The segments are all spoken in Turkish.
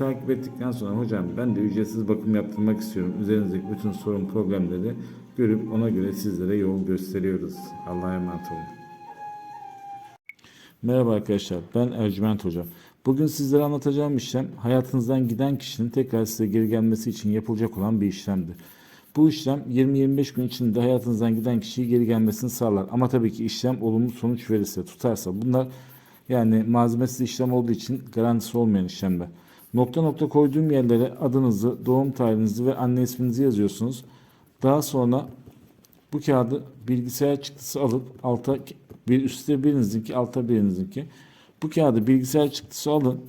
Takip ettikten sonra hocam ben de ücretsiz bakım yaptırmak istiyorum. Üzerinizdeki bütün sorun problemleri görüp ona göre sizlere yol gösteriyoruz. Allah'a emanet olun. Merhaba arkadaşlar, ben Ercüment Hocam. Bugün sizlere anlatacağım işlem hayatınızdan giden kişinin tekrar size geri gelmesi için yapılacak olan bir işlemdir. Bu işlem 20-25 gün içinde hayatınızdan giden kişiyi geri gelmesini sağlar. Ama tabii ki işlem olumlu sonuç verirse, tutarsa. Bunlar yani malzemesiz işlem olduğu için garantisi olmayan işlemler. Nokta nokta koyduğum yerlere adınızı, doğum tarihinizi ve anne isminizi yazıyorsunuz. Daha sonra bu kağıdı bilgisayar çıktısı alıp alta bir üstte birinizinki alta birinizinki. Bu kağıdı bilgisayar çıktısı alın.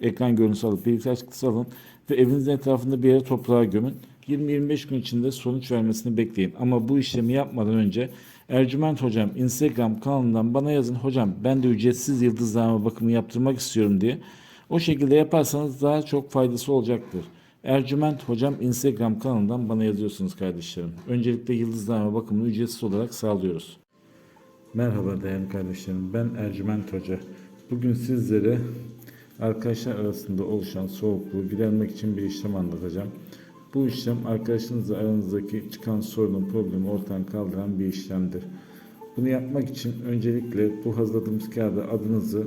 Ekran görüntüsü alıp bilgisayar çıktısı alın ve evinizin etrafında bir yere toprağa gömün. 20-25 gün içinde sonuç vermesini bekleyin. Ama bu işlemi yapmadan önce Ercüment Hocam Instagram kanalından bana yazın. Hocam ben de ücretsiz yıldızlama bakımı yaptırmak istiyorum diye. O şekilde yaparsanız daha çok faydası olacaktır. Ercüment Hocam Instagram kanalından bana yazıyorsunuz kardeşlerim. Öncelikle yıldızlama bakımını ücretsiz olarak sağlıyoruz. Merhaba değerli kardeşlerim. Ben Ercüment Hoca. Bugün sizlere arkadaşlar arasında oluşan soğukluğu gidermek için bir işlem anlatacağım. Bu işlem arkadaşınızla aranızdaki çıkan sorunun problemi ortadan kaldıran bir işlemdir. Bunu yapmak için öncelikle bu hazırladığımız kağıda adınızı,